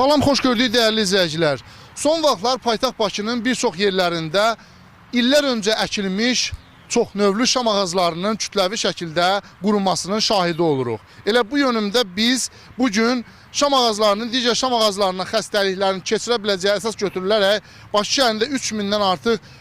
Salam, xoş gördük dəyərli izləyicilər. Son vaxtlar paytaxt Bakının bir çox yerlərində illər öncə əkilmiş çox növlü şam ağaclarının kütləvi şəkildə qurumasının şahidi oluruq. Elə bu yönümdə biz bu gün şam ağaclarının digər şam ağaclarının xəstəliklərini keçirə biləcəyi əsas götürülərək Bakı şəhərində 3000-dən artıq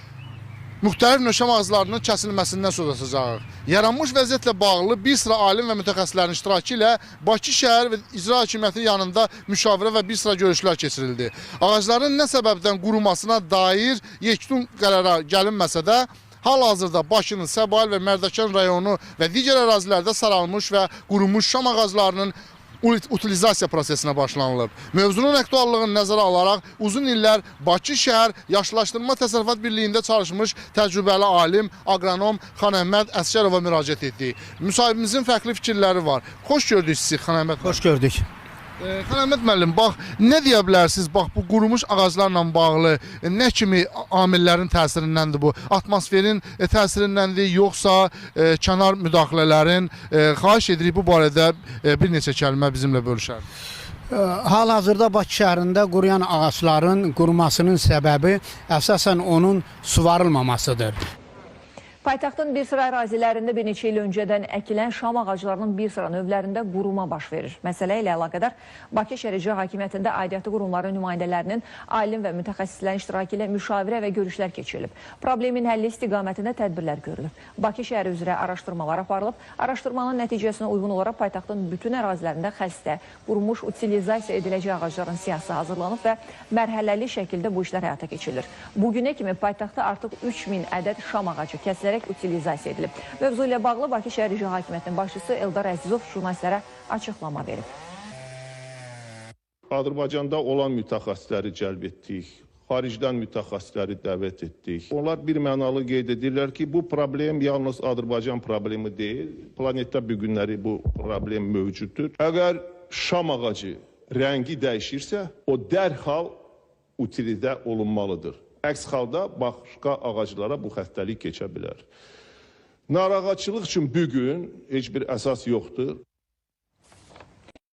müxtəlif nöşəm ağaclarının kəsilməsindən söz açacağıq. Yaranmış vəziyyətlə bağlı bir sıra alim və mütəxəssislərin iştirakı ilə Bakı şəhər və icra hakimiyyəti yanında müşavirə və bir sıra görüşlər keçirildi. Ağacların nə səbəbdən qurumasına dair yekun qərara gəlinməsə də, Hal-hazırda Bakının Səbail və Mərdəkan rayonu və digər ərazilərdə saralmış və qurumuş şam ağaclarının utilizasiya prosesinə başlanılıb. Mövzunun aktuallığını nəzərə alaraq uzun illər Bakı şəhər Yaşlılaşdırma Təsərrüfat Birliyində çalışmış təcrübəli alim, aqronom Xan Əhməd Əsgərova müraciət etdik. Müsahibimizin fərqli fikirləri var. Xoş gördük sizi Xan Əhməd. Hoş gördük. Ee, Xan Əhməd müəllim, bax nə deyə bilərsiniz? Bax bu qurumuş ağaclarla bağlı e, nə kimi amillərin təsirindəndir bu? Atmosferin e, təsirindəndir, yoxsa e, kənar müdaxilələrin? E, xahiş edirik bu barədə e, bir neçə kəlmə bizimlə bölüşər. Hal-hazırda Bakı şəhərində quruyan ağacların qurumasının səbəbi əsasən onun suvarılmamasıdır. Paytaxtın bir sıra ərazilərində bir neçə il öncədən əkilən şam ağaclarının bir sıra növlərində quruma baş verir. Məsələ ilə əlaqədar Bakı Şəhər İcra Hakimiyyətində aidiyyatı qurumların nümayəndələrinin alim və mütəxəssislərin iştirakı ilə müşavirə və görüşlər keçirilib. Problemin həlli istiqamətində tədbirlər görülüb. Bakı şəhəri üzrə araşdırmalar aparılıb. Araşdırmanın nəticəsinə uyğun olaraq paytaxtın bütün ərazilərində xəstə, qurumuş, utilizasiya ediləcək ağacların siyahısı hazırlanıb və mərhələli şəkildə bu işlər həyata keçirilir. Bugünə kimi paytaxtda artıq 3000 ədəd şam ağacı kəsilərək utilizasiya edilib. Mövzu ilə bağlı Bakı Şəhər İcra Hakimiyyətinin başçısı Eldar Əzizov jurnalistlərə açıqlama verib. Azərbaycanda olan mütəxəssisləri cəlb etdik. Xaricdən mütəxəssisləri dəvət etdik. Onlar bir mənalı qeyd edirlər ki, bu problem yalnız Azərbaycan problemi deyil. Planetdə bu günləri bu problem mövcuddur. Əgər şam ağacı rəngi dəyişirsə, o dərhal utilizə olunmalıdır. Əks halda başqa ağaclara bu xəstəlik keçə bilər. Narağaçılıq üçün bu gün heç bir əsas yoxdur.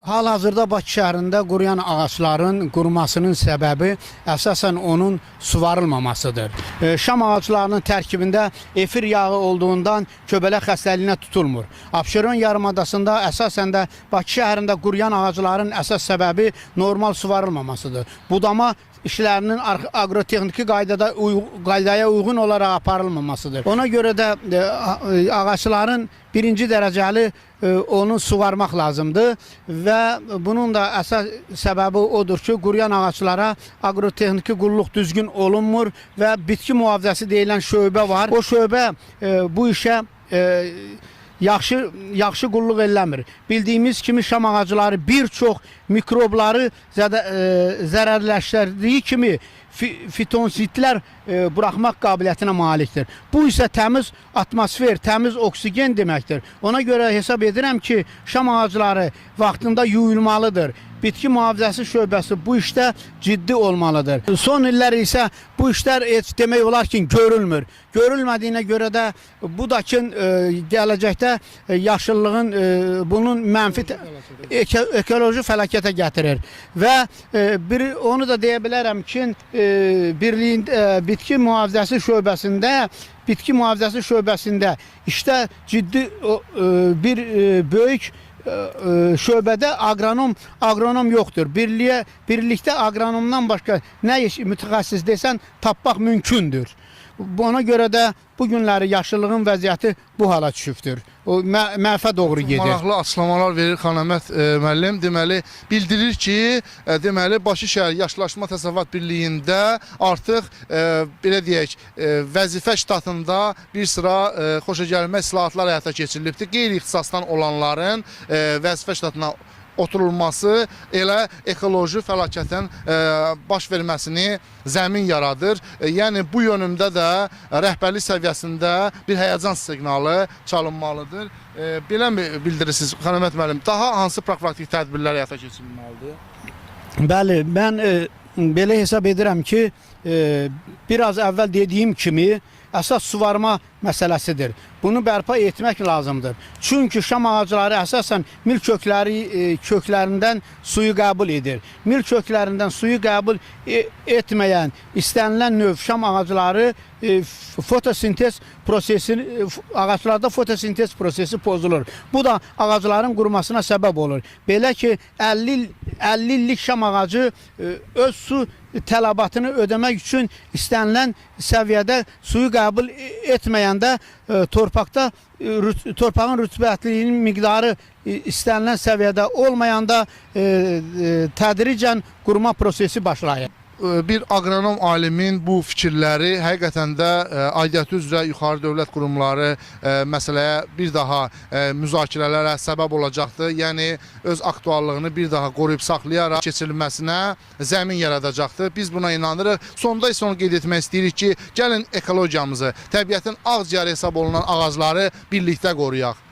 Hal-hazırda Bakı şəhərində quruyan ağacların qurumasının səbəbi əsasən onun suvarılmamasıdır. E, Şam ağaclarının tərkibində efir yağı olduğundan göbələk xəstəliyinə tutulmur. Abşeron yarımadasında əsasən də Bakı şəhərində quruyan ağacların əsas səbəbi normal suvarılmamasıdır. Budama işlərinin aqrotexniki qaydada qaydaya uyğun olaraq aparılmamasıdır. Ona görə də e, e, ağacların birinci dərəcəli e, onu suvarmaq lazımdır və bunun da əsas səbəbi odur ki, quruyan ağaclara aqrotexniki qulluq düzgün olunmur və bitki mühafizəsi deyilən şöbə var. O şöbə bu işə yaxşı yaxşı qulluq eləmir. Bildiyimiz kimi şam ağacları bir çox mikrobları zədə, e, zərərləşdirdiyi kimi fi, fitonsitlər e, buraxmaq qabiliyyətinə malikdir. Bu isə təmiz atmosfer, təmiz oksigen deməkdir. Ona görə hesab edirəm ki, şam ağacları vaxtında yuyulmalıdır. Bitki mühafizəsi şöbəsi bu işdə ciddi olmalıdır. Son illər isə bu işlər heç demək olar ki, görülmür. Görülmədiyinə görə də bu da ki, e, gələcəkdə e, yaşıllığın e, bunun mənfi eko, ekoloji fəlakətə gətirir. Və e, bir onu da deyə bilərəm ki, e, birliyin e, bitki mühafizəsi şöbəsində bitki mühafizəsi şöbəsində işdə ciddi bir e, böyük şöbədə aqronom aqronom yoxdur. Birliyə birlikdə aqronomdan başqa nə iş mütəxəssis desən tapmaq mümkündür. Ona görə də bu günləri yaşıllığın vəziyyəti bu hala düşübdür. O mə- mənfə doğru gedir. Maraqlı açıqlamalar verir Xan Əhməd e, müəllim. Deməli, bildirir ki, e, deməli Bakı şəhər Yaşlaşma Təsərrüfat Birliyində artıq e, belə deyək, e, vəzifə ştatında bir sıra e, xoşagəlmə islahatlar həyata keçirilibdir. Qeyri-ixtisasdan olanların e, vəzifə ştatına oturulması elə ekoloji fəlakətin e, baş verməsini zəmin yaradır. E, yəni bu yönümdə də rəhbərlik səviyyəsində bir həyəcan siqnalı çalınmalıdır. E, beləmi bildirirsiniz Xanəmət müəllim? Daha hansı profilaktik tədbirlər həyata keçirilməlidir? Bəli, mən e, belə hesab edirəm ki, biraz əvvəl dediyim kimi əsas suvarma məsələsidir. Bunu bərpa etmək lazımdır. Çünki şam ağacları əsasən mil kökləri e, köklərindən suyu qəbul edir. Mil köklərindən suyu qəbul e, etməyən istənilən növ şam ağacları e, fotosintez prosesi ağaclarda fotosintez prosesi pozulur. Bu da ağacların qurumasına səbəb olur. Belə ki 50 il- 50 illik şam ağacı öz su tələbatını ödəmək üçün istənilən səviyyədə suyu qəbul etməyəndə e, torpaqda e, torpağın rütubətliyinin miqdarı e, istənilən səviyyədə olmayanda tədricən quruma prosesi başlayır. Bir aqronom alimin bu fikirləri həqiqətən də aidiyyəti üzrə yuxarı dövlət qurumları məsələyə bir daha müzakirələrə səbəb olacaqdır. Yəni öz aktuallığını bir daha qoruyub saxlayaraq keçirilməsinə zəmin yaradacaqdır. Biz buna inanırıq. Sonda isə onu qeyd etmək istəyirik ki, gəlin ekologiyamızı, təbiətin ağciyarı hesab olunan ağacları birlikdə qoruyaq.